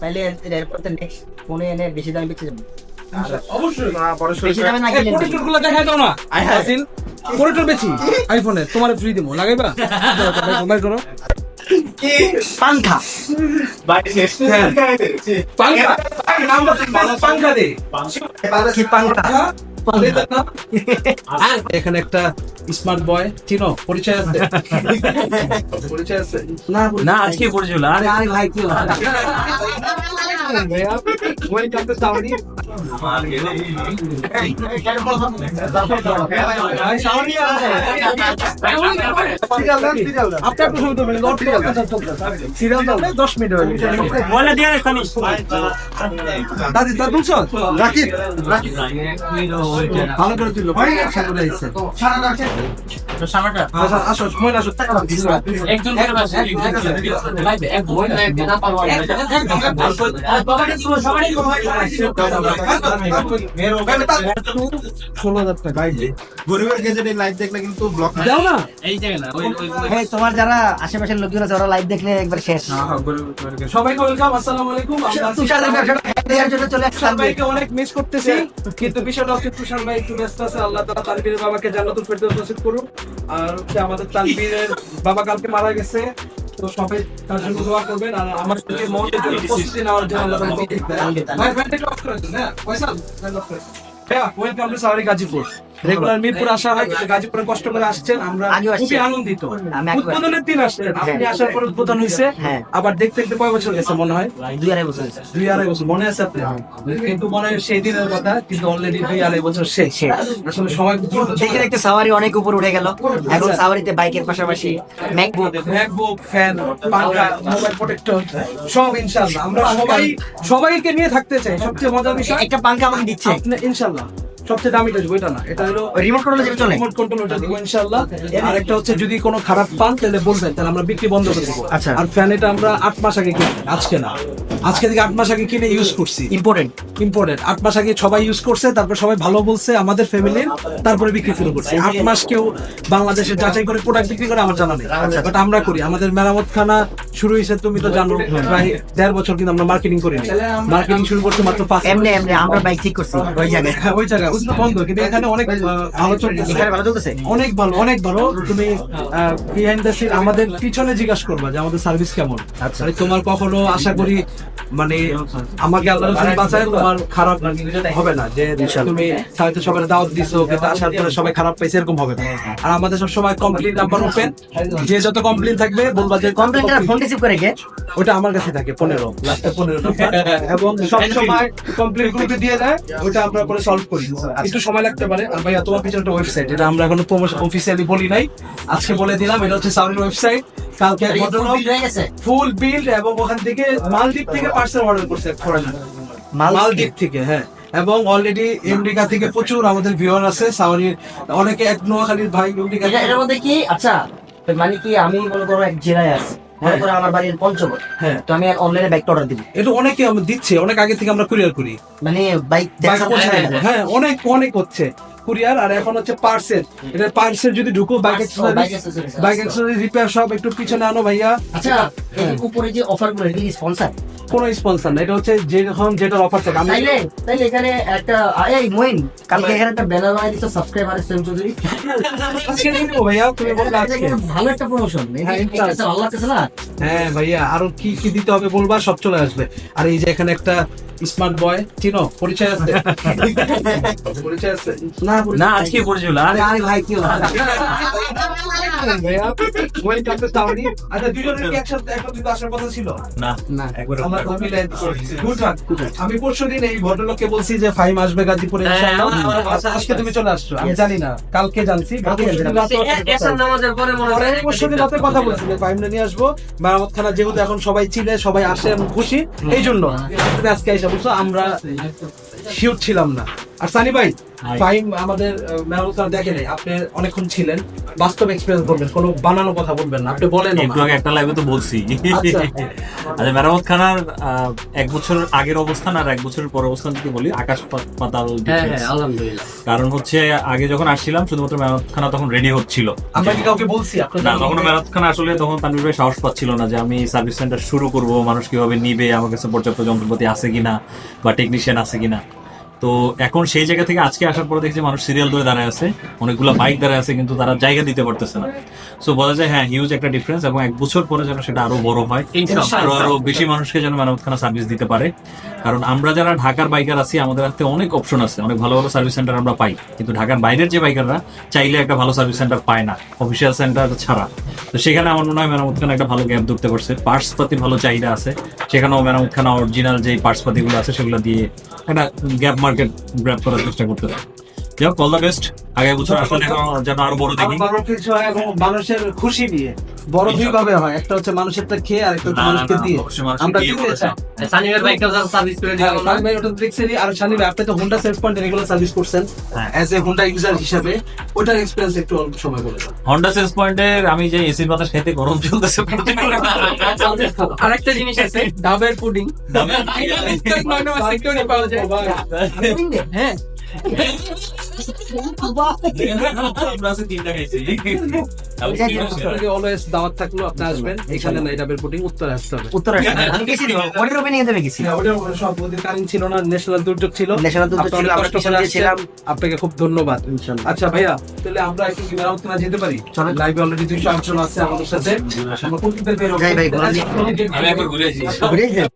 তাইলে এরপর তো নেক্সট ফোনে এনে বেশি দামে বিক্রি যাবে অবশ্যই। বেশি দামে না কিনলে গুলো দেখাই দাও না। আসিন প্রোটেক্টর বেচি আইফোনে তোমার ফ্রি দেবো। লাগাইবা? করো। পাঙ্খা দে। এখানে একটা স্মার্ট বয় চিনো পরিচয় আছে পরিচয় আছে না না আজকে পরিচয় আরে আরে ভাই কি তো হয়ে বলে দিয়ে সানি দাদি তার দুশো রাকিব ভালো করে তুললো ভাই সামনে সামাটা আচ্ছা আসো সময় আসো টাকা একজন করে কিন্তু তুষার ভাই আছে আল্লাহ বাবাকে করুন আর আমাদের তানভীরের বাবা কালকে মারা গেছে। তো সবাই তার জন্য দোয়া করবেন আর আমার থেকে মৌতের জন্য উপস্থিতি নেওয়ার জন্য আল্লাহ তাআলা ভাই দেন। ভাই অফ করে দেন হ্যাঁ পয়সা অফ করে দিন। ভাইয়া ওয়েলকাম টু সারি গাজীপুর রেগুলার মিরপুর আসা হয়। কিন্তু গাজীপুরে কষ্ট করে আসছেন আমরা খুবই আনন্দিত। উদ্বোধনের দিন আসছেন আপনি আসার পর উদ্বোধন হয়েছে। হ্যাঁ। আবার দেখতে দেখতে কয় বছর গেছে মনে হয়? দুই আড়াই বছর দুই আড়াই বছর মনে আছে আপনার? কিন্তু মনে হয় সেই দিনের কথা কিন্তু অলরেডি দুই আড়াই বছর শেষ। আসলে সময় দেখতে দেখতে সাওয়ারি অনেক উপর উঠে গেল। এখন সাওয়ারিতে বাইকের পাশাপাশি ম্যাকবুক ম্যাকবুক ফ্যান পাঙ্খা মোবাইল প্রোটেক্টর সব ইনশাআল্লাহ। আমরা সবাই সবাইকে নিয়ে থাকতে চাই। সবচেয়ে মজার বিষয় একটা পাঙ্খা আমাকে দিচ্ছে। আপনি ইনশাআল্লাহ। সবচেয়ে দামিটা দেবো এটা না এটা হলো রিমোট কন্ট্রোলে যেটা চলে? রিমোট কন্ট্রোল ওটা দিব ইনশাআল্লাহ। আর একটা হচ্ছে যদি কোনো খারাপ পান তাহলে বলবেন তাহলে আমরা বিক্রি বন্ধ করে দেবো। আচ্ছা। আর ফ্যান এটা আমরা আট মাস আগে কিনে আজকে না। আজকে থেকে আট মাস আগে কিনে ইউজ করছি। ইম্পর্টেন্ট মাস আগে সবাই ইউজ করছে তারপর সবাই ভালো বলছে আমাদের ফ্যামিলির তারপরে বিক্রি শুরু করছে। আট মাস কেউ বাংলাদেশে যাচাই করে প্রোডাক্ট বিক্রি করে আমার জানা নেই। বাট আমরা করি। আমাদের মেরামত খানা শুরু হয়েছে তুমি তো জানো প্রায় দেড় বছর কিন্তু আমরা মার্কেটিং করি মার্কেটিং শুরু করতে মাত্র পাঁচ এমনি এমনি আমরা বাইক ঠিক করছি ওই জায়গায়। হ্যাঁ, ওই জায়গায় ওই তো বন্ধ কিন্তু এখানে অনেক ভালো চলতেছে। এখানে ভালো চলতেছে? অনেক ভালো অনেক ভালো। তুমি বিহাইন্ড দ্য সিন আমাদের পিছনে জিজ্ঞাসা করবা যে আমাদের সার্ভিস কেমন। আচ্ছা। মানে তোমার কখনো আশা করি মানে আমাকে আল্লাহ রাসূল বাঁচায় তোমার খারাপ হবে না। যে তুমি হয়তো সবাই দাওয়াত দিছো কিন্তু আসার পরে সবাই খারাপ পাইছে এরকম হবে না। আর আমাদের সব সময় কমপ্লিট নাম্বার ওপেন যে যত কমপ্লেন থাকবে বলবা যে কমপ্লেনটা ফোন রিসিভ করে কে ওটা আমার কাছে থাকে পনেরো। লাস্টে পনেরো এবং সব সময় কমপ্লেন গ্রুপে দিয়ে দেয় ওটা আমরা পরে সলভ করি। একটু সময় লাগতে পারে। আর ভাইয়া তোমার পিছনে একটা ওয়েবসাইট এটা আমরা এখনও প্রমোশন অফিসিয়ালি বলি নাই। আজকে বলে দিলাম এটা হচ্ছে সাউন্ড ওয়েবসাইট কালকে হয়ে গেছে। ফুল বিল্ড এবং ওখান থেকে মালদ্বীপ থেকে পার্সেল অর্ডার করছে মালদ্বীপ থেকে হ্যাঁ। এবং অলরেডি আমেরিকা থেকে প্রচুর আমাদের ভিউয়ার আছে। সাউরির অনেকে এক নোয়াখালীর ভাই এটার মধ্যে কি আচ্ছা মানে কি আমি মনে করো এক জেলায় আছি। মনে করো আমার বাড়ির পঞ্চগড় হ্যাঁ। তো আমি অনলাইনে বাইক অর্ডার দিব। এটা অনেকে দিচ্ছে অনেক আগে থেকে আমরা কুরিয়ার করি। মানে বাইক দেবো। হ্যাঁ অনেক অনেক হচ্ছে। কুরিয়ার আর এখন হচ্ছে পার্সেল এটা পার্সেল যদি ঢুকো বাইক বাইক। রিপেয়ার সব একটু পিছনে আনো ভাইয়া। আচ্ছা উপরে যে অফারগুলো স্পন্সর কোনো স্পন্সর না এটা হচ্ছে যেরকম যেটার অফার থাকে। আমি তাইলে তাইলে এখানে একটা এই মইন কালকে এখানে একটা ব্যানার বানিয়ে দিছো সাবস্ক্রাইবার সেম চৌধুরী। আজকে দিন ভাইয়া তুমি বললে আজকে। ভালো একটা প্রমোশন হ্যাঁ, ইনশাআল্লাহ। ভালো লাগতেছে না? হ্যাঁ ভাইয়া আর কি কি দিতে হবে বলবা সব চলে আসবে। আর এই যে এখানে একটা স্মার্ট বয় চিনো পরিচয় আছে? পরিচয় আছে? না না আজকে পড়েছিল আরে। আরে ভাই কি. আমি পরশু দিন এই ভদ্রলোককে বলছি যে ফাইম আসবে গাজীপুরে হ্যাঁ, আজকে তুমি চলে আসছো। আমি. জানি না কালকে জানছি পরশু দিন রাতে কথা বলছি ফাইম নিয়ে আসব। মেরামত খানা যেহেতু এখন সবাই চিনে সবাই আসে খুশি। এই জন্য আজকে এসে বলছো আমরা শিওর ছিলাম না। আর সানি ভাই ফাইম আমাদের মেহনত দেখে নেই আপনি অনেকক্ষণ ছিলেন বাস্তব এক্সপিরিয়েন্স বলবেন কোনো বানানো কথা বলবেন না আপনি বলেন একটু আগে একটা লাইভে তো বলছি। আচ্ছা। আচ্ছা মেরামত খানার এক আগের অবস্থান আর এক বছরের পর অবস্থান যদি বলি আকাশ পাতাল হ্যাঁ। হ্যাঁ কারণ হচ্ছে আগে যখন আসছিলাম শুধুমাত্র মেরামত খানা তখন রেডি হচ্ছিল। আমরা কি কাউকে বলছি? না তখন মেরামত খানা আসলে তখন তানভীর ভাই সাহস পাচ্ছিল না যে আমি সার্ভিস সেন্টার শুরু করব মানুষ কীভাবে নিবে আমার কাছে পর্যাপ্ত যন্ত্রপাতি আছে কিনা বা টেকনিশিয়ান আছে কিনা। তো এখন সেই জায়গা থেকে আজকে আসার পরে দেখছি মানুষ সিরিয়াল ধরে দাঁড়ায় আছে। অনেকগুলো বাইক দাঁড়ায় আছে কিন্তু তারা জায়গা দিতে পারতেছে না। সো বলা যায় হ্যাঁ হিউজ একটা ডিফারেন্স এবং এক বছর পরে যেন সেটা আরও বড় হয় আরও আরও বেশি মানুষকে যেন মেরামতখানা সার্ভিস দিতে পারে। কারণ আমরা যারা ঢাকার বাইকার আছি আমাদের হাতে অনেক অপশন আছে অনেক ভালো ভালো সার্ভিস সেন্টার আমরা পাই। কিন্তু ঢাকার বাইরের যে বাইকাররা চাইলে একটা ভালো সার্ভিস সেন্টার পায় না অফিসিয়াল সেন্টার ছাড়া। তো সেখানে আমার মনে হয় মেরামতখানা একটা ভালো গ্যাপ ধরতে পারছে। পার্টস পাতির ভালো চাহিদা আছে। সেখানেও মেরামতখানা অরিজিনাল যে পার্টস পাতিগুলো আছে সেগুলো দিয়ে একটা গ্যাপ মার্কেট গ্র্যাপ করার চেষ্টা করতে যাই হোক অল দ্য বেস্ট আগামী বছর আসলে যেন আরও বড় দেখি। কিছু মানুষের খুশি নিয়ে? বড় দুই ভাবে হয়। একটা হচ্ছে মানুষেরটা খেয়ে আর একটা হচ্ছে মানুষকে দিয়ে। আমরা দিয়ে দিতে চাই সানিমের বাইকটা সার্ভিস করে হ্যাঁ, দিলাম সানি ভাই ওটা দেখছেনই আর সানি ভাই আপনি তো Honda sales point regular service করছেন। হ্যাঁ। অ্যাজ এ হোন্ডা ইউজার হিসাবে ওটার এক্সপিরিয়েন্স একটু অল্প সময় বলে দাও। হন্ডা সেলস পয়েন্টের আমি যে এসির বাতাস খেতে গরম চলতেছে আরেকটা জিনিস আছে ডাবের পুডিং। সেক্টরে পাওয়া যায়। হ্যাঁ। অলওয়েজ দাওয়াত থাকল আপনি আসবেন। এখানে না ডাবের পুডিং উত্তরে আসতে হবে। উত্তর আমি গেছি ওটার উপরে নিয়ে যাবে গেছি হ্যাঁ, ওটার উপরে সব ওদের কারেন্ট ছিল না ন্যাশনাল দুর্যোগ ছিল। ন্যাশনাল দুর্যোগ ছিল, আমরা পিছনে ছিলাম। আপনাকে খুব ধন্যবাদ। ইনশাআল্লাহ। আচ্ছা ভাইয়া তাহলে আমরা একটু মেরামত না যেতে পারি? চলেন। লাইভে অলরেডি দুইশো আটজন আছে আমাদের সাথে। আমরা কোন দিকে বের হব? যাই ভাই, আমি একবার ঘুরে আসি। ঘুরে যাই।